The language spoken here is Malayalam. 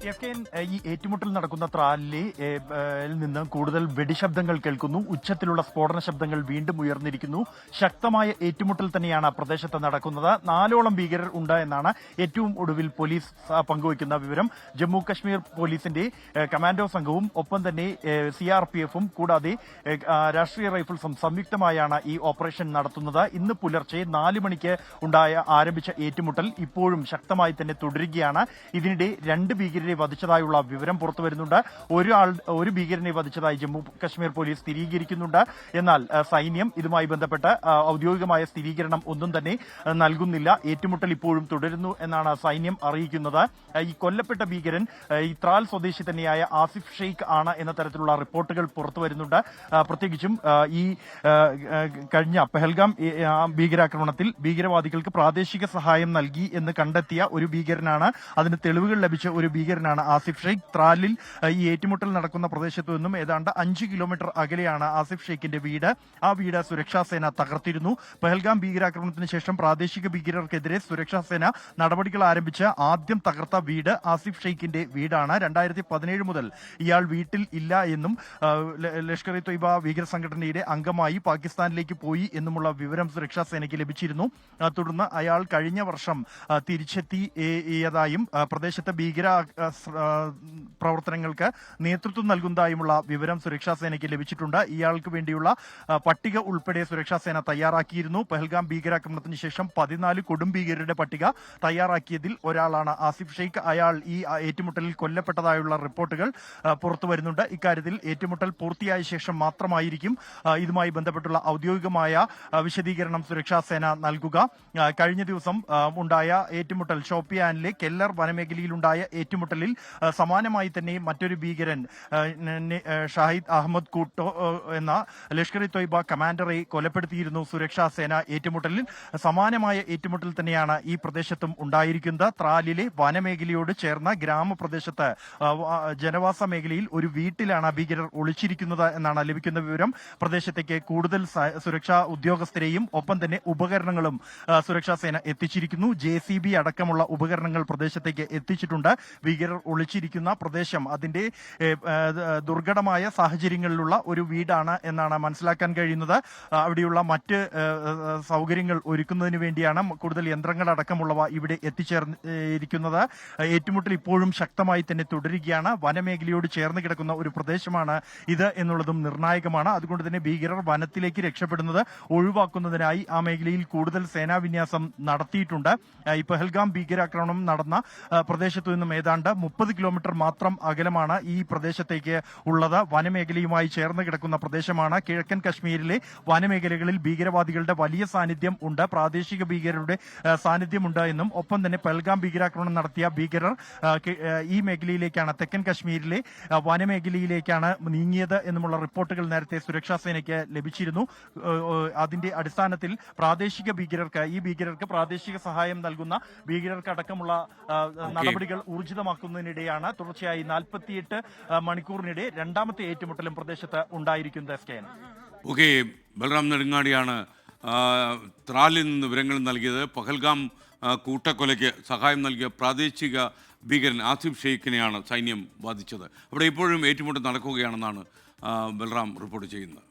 ഈ ഏറ്റുമുട്ടൽ നടക്കുന്ന ത്രാലിലെ ഏ, ഏ, ൽ നിന്ന് കൂടുതൽ വെടിശബ്ദങ്ങൾ കേൾക്കുന്നു. ഉച്ചത്തിലുള്ള സ്ഫോടന ശബ്ദങ്ങൾ വീണ്ടും ഉയർന്നിരിക്കുന്നു. ശക്തമായ ഏറ്റുമുട്ടൽ തന്നെയാണ് ആ പ്രദേശത്ത് നടക്കുന്നത്. നാലോളം ഭീകരർ ഉണ്ട് എന്നാണ് ഏറ്റവും ഒടുവിൽ പോലീസ് പങ്കുവയ്ക്കുന്ന വിവരം. ജമ്മു കശ്മീർ പോലീസിന്റെ കമാൻഡോ സംഘവും ഒപ്പം തന്നെ സി ആർ പി എഫും കൂടാതെ രാഷ്ട്രീയ റൈഫിൾസും സംയുക്തമായാണ് ഈ ഓപ്പറേഷൻ നടത്തുന്നത്. ഇന്ന് പുലർച്ചെ നാല് മണിക്ക് ഉണ്ടായ ആരംഭിച്ച ഏറ്റുമുട്ടൽ ഇപ്പോഴും ശക്തമായി തന്നെ തുടരുകയാണ്. ഇതിനിടെ രണ്ട് ഭീകരരെ വധിച്ചതായുള്ള വിവരം പുറത്തുവരുന്നുണ്ട് ഒരു ആൾ ഒരു ഭീകരനെ വധിച്ചതായി ജമ്മു കശ്മീർ പോലീസ് സ്ഥിരീകരിക്കുന്നുണ്ട്. എന്നാൽ സൈന്യം ഇതുമായി ബന്ധപ്പെട്ട് ഔദ്യോഗികമായ സ്ഥിരീകരണം ഒന്നും തന്നെ നൽകുന്നില്ല. ഏറ്റുമുട്ടൽ ഇപ്പോഴും തുടരുന്നു എന്നാണ് സൈന്യം അറിയിക്കുന്നത്. ഈ കൊല്ലപ്പെട്ട ഭീകരൻ ഇത്രാൽ സ്വദേശി തന്നെയായ ആസിഫ് ഷെയ്ഖ് ആണ് എന്ന തരത്തിലുള്ള റിപ്പോർട്ടുകൾ പുറത്തു വരുന്നുണ്ട്. പ്രത്യേകിച്ചും ഈ കഴിഞ്ഞ പെഹൽഗാം ഭീകരാക്രമണത്തിൽ ഭീകരവാദികൾക്ക് പ്രാദേശിക സഹായം നൽകി എന്ന് കണ്ടെത്തിയ ഒരു ഭീകരനാണ്. അതിന് തെളിവുകൾ ലഭിച്ച ഒരു ഭീകരനാണ് ആസിഫ് ഷെയ്ഖ്. ത്രാലിൽ ഈ ഏറ്റുമുട്ടൽ നടക്കുന്ന പ്രദേശത്തു നിന്നും ഏതാണ്ട് അഞ്ച് കിലോമീറ്റർ അകലെയാണ് ആസിഫ് ഷെയ്ഖിന്റെ വീട്. ആ വീട് സുരക്ഷാ സേന തകർത്തിരുന്നു. പെഹൽഗാം ഭീകരാക്രമണത്തിന് ശേഷം പ്രാദേശിക ഭീകരർക്കെതിരെ സുരക്ഷാ സേന നടപടികൾ ആരംഭിച്ച് ആദ്യം തകർത്ത വീട് ആസിഫ് ഷെയ്ഖിന്റെ വീടാണ്. രണ്ടായിരത്തി പതിനേഴ് മുതൽ ഇയാൾ വീട്ടിൽ ഇല്ല എന്നും ലഷ്കർ ഇ തൊയ്ബ ഭീകര സംഘടനയുടെ അംഗമായി പാകിസ്ഥാനിലേക്ക് പോയി എന്നുമുള്ള വിവരം സുരക്ഷാ സേനയ്ക്ക് ലഭിച്ചിരുന്നു. തുടർന്ന് അയാൾ കഴിഞ്ഞ വർഷം തിരിച്ചെത്തിയതായും പ്രദേശത്തെ ഭീകര പ്രവർത്തനങ്ങൾക്ക് നേതൃത്വം നൽകുന്നതായുമുള്ള വിവരം സുരക്ഷാ സേനയ്ക്ക് ലഭിച്ചിട്ടുണ്ട്. ഇയാൾക്ക് വേണ്ടിയുള്ള പട്ടിക ഉൾപ്പെടെ സുരക്ഷാ സേന തയ്യാറാക്കിയിരുന്നു. പെഹൽഗാം ഭീകരാക്രമണത്തിന് ശേഷം പതിനാല് കൊടും ഭീകരരുടെ പട്ടിക തയ്യാറാക്കിയതിൽ ഒരാളാണ് ആസിഫ് ഷെയ്ഖ്. അയാൾ ഈ ഏറ്റുമുട്ടലിൽ കൊല്ലപ്പെട്ടതായുള്ള റിപ്പോർട്ടുകൾ പുറത്തു വരുന്നുണ്ട്. ഇക്കാര്യത്തിൽ ഏറ്റുമുട്ടൽ പൂർത്തിയായ ശേഷം മാത്രമായിരിക്കും ഇതുമായി ബന്ധപ്പെട്ടുള്ള ഔദ്യോഗികമായ വിശദീകരണം സുരക്ഷാ സേന നൽകുക. കഴിഞ്ഞ ദിവസം ഉണ്ടായ ഏറ്റുമുട്ടൽ ഷോപ്പിയാനിലെ കെല്ലർ വനമേഖലയിലുണ്ടായ ഏറ്റുമുട്ടലിൽ ആ, സമാനമായി തന്നെ മറ്റൊരു ഭീകരൻ ഷാഹിദ് അഹമ്മദ് കൂട്ടോ എന്ന ലഷ്കർ ഇ തൊയ്ബ കമാൻഡറെ കൊലപ്പെടുത്തിയിരുന്നു സുരക്ഷാ സേന ഏറ്റുമുട്ടലിൽ. സമാനമായ ഏറ്റുമുട്ടൽ തന്നെയാണ് ഈ പ്രദേശത്തും ഉണ്ടായിരിക്കുന്നത്. ത്രാലിലെ വനമേഖലയോട് ചേർന്ന ഗ്രാമപ്രദേശത്ത് ജനവാസ മേഖലയിൽ ഒരു വീട്ടിലാണ് ഭീകരർ ഒളിച്ചിരിക്കുന്നത് എന്നാണ് ലഭിക്കുന്ന വിവരം. പ്രദേശത്തേക്ക് കൂടുതൽ സുരക്ഷാ ഉദ്യോഗസ്ഥരെയും ഒപ്പം തന്നെ ഉപകരണങ്ങളും സുരക്ഷാ സേന എത്തിച്ചിരിക്കുന്നു. ജെ അടക്കമുള്ള ഉപകരണങ്ങൾ പ്രദേശത്തേക്ക് എത്തിച്ചിട്ടുണ്ട്. ഭീകരർ ഒളിച്ചിരിക്കുന്ന പ്രദേശം അതിന്റെ ദുർഘടമായ സാഹചര്യങ്ങളിലുള്ള ഒരു വീടാണ് എന്നാണ് മനസ്സിലാക്കാൻ കഴിയുന്നത്. അവിടെയുള്ള മറ്റ് സൗകര്യങ്ങൾ ഒരുക്കുന്നതിന് വേണ്ടിയാണ് കൂടുതൽ യന്ത്രങ്ങൾ അടക്കമുള്ളവ ഇവിടെ എത്തിച്ചേർന്നിരിക്കുന്നത് ഏറ്റുമുട്ടൽ ഇപ്പോഴും ശക്തമായി തന്നെ തുടരുകയാണ്. വനമേഖലയോട് ചേർന്ന് കിടക്കുന്ന ഒരു പ്രദേശമാണ് ഇത് എന്നുള്ളതും നിർണായകമാണ്. അതുകൊണ്ട് തന്നെ ഭീകരർ വനത്തിലേക്ക് രക്ഷപ്പെടുന്നത് ഒഴിവാക്കുന്നതിനായി ആ മേഖലയിൽ കൂടുതൽ സേനാവിന്യാസം നടത്തിയിട്ടുണ്ട്. ഈ പെഹൽഗാം ഭീകരാക്രമണം നടന്ന പ്രദേശത്തു നിന്നും ഏതാണ്ട് മുപ്പത് കിലോമീറ്റർ മാത്രം അകലമാണ് ഈ പ്രദേശത്തേക്ക് ഉള്ളത്. വനമേഖലയുമായി ചേർന്ന് കിടക്കുന്ന പ്രദേശമാണ്. കിഴക്കൻ കശ്മീരിലെ വനമേഖലകളിൽ ഭീകരവാദികളുടെ വലിയ സാന്നിധ്യം ഉണ്ട്. പ്രാദേശിക ഭീകരരുടെ സാന്നിധ്യമുണ്ട് എന്നും. ഒപ്പം തന്നെ പെൽഗാം ഭീകരാക്രമണം നടത്തിയ ഭീകരർ ഈ മേഖലയിലേക്കാണ് തെക്കൻ കശ്മീരിലെ വനമേഖലയിലേക്കാണ് നീങ്ങിയത് എന്നുമുള്ള റിപ്പോർട്ടുകൾ നേരത്തെ സുരക്ഷാ സേനയ്ക്ക് ലഭിച്ചിരുന്നു. അതിന്റെ അടിസ്ഥാനത്തിൽ പ്രാദേശിക ഭീകരർക്ക് ഈ ഭീകരർക്ക് പ്രാദേശിക സഹായം നൽകുന്ന ഭീകരർക്കടക്കമുള്ള അടക്കമുള്ള നടപടികൾ ഊർജിതമാക്കുന്നതിനിടെയാണ് തുടർച്ചയായി നാൽപ്പത്തിയെട്ട് മണിക്കൂറിനിടെ രണ്ടാമത്തെ ഏറ്റുമുട്ടലും പ്രദേശത്ത് ഉണ്ടായിരിക്കുന്നത് S K O K Balaram നെടുങ്ങാടിയാണ് ത്രാലിൽ നിന്ന് വിവരങ്ങൾ നൽകിയത്. പഹൽഗാം കൂട്ടക്കൊലയ്ക്ക് സഹായം നൽകിയ പ്രാദേശിക ഭീകരൻ ആസിഫ് ഷെയ്ഖിനെയാണ് സൈന്യം ബാധിച്ചത് അവിടെ ഇപ്പോഴും ഏറ്റുമുട്ടൽ നടക്കുകയാണെന്നാണ് ബലറാം റിപ്പോർട്ട് ചെയ്യുന്നത്.